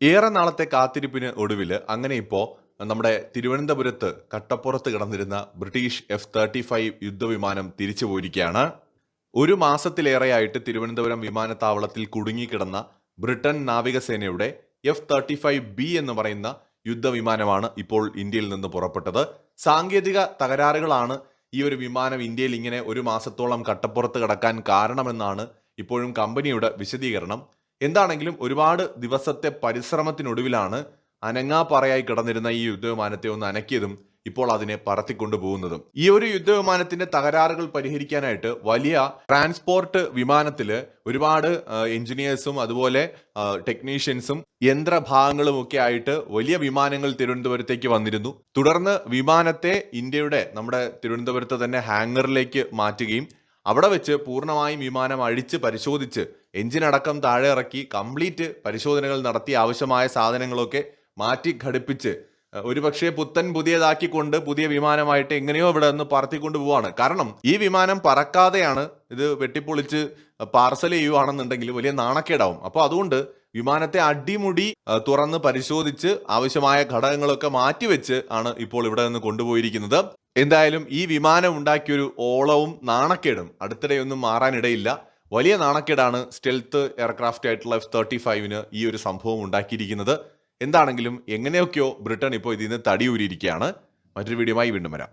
ഏറെ നാളത്തെ കാത്തിരിപ്പിന് ഒടുവിൽ അങ്ങനെ ഇപ്പോൾ നമ്മുടെ തിരുവനന്തപുരത്ത് കട്ടപ്പുറത്ത് കിടന്നിരുന്ന ബ്രിട്ടീഷ് എഫ് തേർട്ടി ഫൈവ് യുദ്ധവിമാനം തിരിച്ചു പോയിരിക്കുകയാണ്. ഒരു മാസത്തിലേറെയായിട്ട് തിരുവനന്തപുരം വിമാനത്താവളത്തിൽ കുടുങ്ങിക്കിടന്ന ബ്രിട്ടൻ നാവികസേനയുടെ എഫ് തേർട്ടി ഫൈവ് ബി എന്ന് പറയുന്ന യുദ്ധവിമാനമാണ് ഇപ്പോൾ ഇന്ത്യയിൽ നിന്ന് പുറപ്പെട്ടത്. സാങ്കേതിക തകരാറുകളാണ് ഈ ഒരു വിമാനം ഇന്ത്യയിൽ ഇങ്ങനെ ഒരു മാസത്തോളം കട്ടപ്പുറത്ത് കിടക്കാൻ കാരണമെന്നാണ് ഇപ്പോഴും കമ്പനിയുടെ വിശദീകരണം. എന്താണെങ്കിലും ഒരുപാട് ദിവസത്തെ പരിശ്രമത്തിനൊടുവിലാണ് അനങ്ങാപ്പറയായി കിടന്നിരുന്ന ഈ യുദ്ധവിമാനത്തെ ഒന്ന് അനക്കിയതും ഇപ്പോൾ അതിനെ പറത്തിക്കൊണ്ടു പോകുന്നതും. ഈ ഒരു യുദ്ധവിമാനത്തിന്റെ തകരാറുകൾ പരിഹരിക്കാനായിട്ട് വലിയ ട്രാൻസ്പോർട്ട് വിമാനത്തിൽ ഒരുപാട് എഞ്ചിനീയേഴ്സും അതുപോലെ ടെക്നീഷ്യൻസും യന്ത്രഭാഗങ്ങളും ഒക്കെ ആയിട്ട് വലിയ വിമാനങ്ങൾ തിരുവനന്തപുരത്തേക്ക് വന്നിരുന്നു. തുടർന്ന് വിമാനത്തെ ഇന്ത്യയുടെ നമ്മുടെ തിരുവനന്തപുരത്ത് തന്നെ ഹാങ്ങറിലേക്ക് മാറ്റുകയും അവിടെ വെച്ച് പൂർണമായും വിമാനം അഴിച്ച് പരിശോധിച്ച് എഞ്ചിൻ അടക്കം താഴെ ഇറക്കി കംപ്ലീറ്റ് പരിശോധനകൾ നടത്തി ആവശ്യമായ സാധനങ്ങളൊക്കെ മാറ്റി ഘടിപ്പിച്ച് ഒരുപക്ഷെ പുത്തൻ പുതിയതാക്കിക്കൊണ്ട് പുതിയ വിമാനമായിട്ട് എങ്ങനെയോ ഇവിടെ നിന്ന് പറത്തിക്കൊണ്ട് പോവാണ്. കാരണം ഈ വിമാനം പറക്കാതെയാണ് ഇത് വെട്ടിപ്പൊളിച്ച് പാർസൽ ചെയ്യുവാണെന്നുണ്ടെങ്കിൽ വലിയ നാണക്കേടാവും. അപ്പോൾ അതുകൊണ്ട് വിമാനത്തെ അടിമുടി തുറന്ന് പരിശോധിച്ച് ആവശ്യമായ ഘടകങ്ങളൊക്കെ മാറ്റിവെച്ച് ആണ് ഇപ്പോൾ ഇവിടെ നിന്ന് കൊണ്ടുപോയിരിക്കുന്നത്. എന്തായാലും ഈ വിമാനം ഉണ്ടാക്കിയൊരു ഓളവും നാണക്കേടും. അടുത്തിടെയൊന്നും മാറാനിടയില്ല. വലിയ നാണക്കേടാണ് സ്റ്റെൽത്ത് എയർക്രാഫ്റ്റ് ആയിട്ടുള്ള എഫ് തേർട്ടി ഫൈവിന് ഈ ഒരു സംഭവം ഉണ്ടാക്കിയിരിക്കുന്നത്. എന്താണെങ്കിലും എങ്ങനെയൊക്കെയോ ബ്രിട്ടൻ ഇപ്പോൾ ഇതിൽ നിന്ന് തടിയൂരിയിരിക്കുകയാണ്. മറ്റൊരു വീഡിയോയുമായി വീണ്ടും വരാം.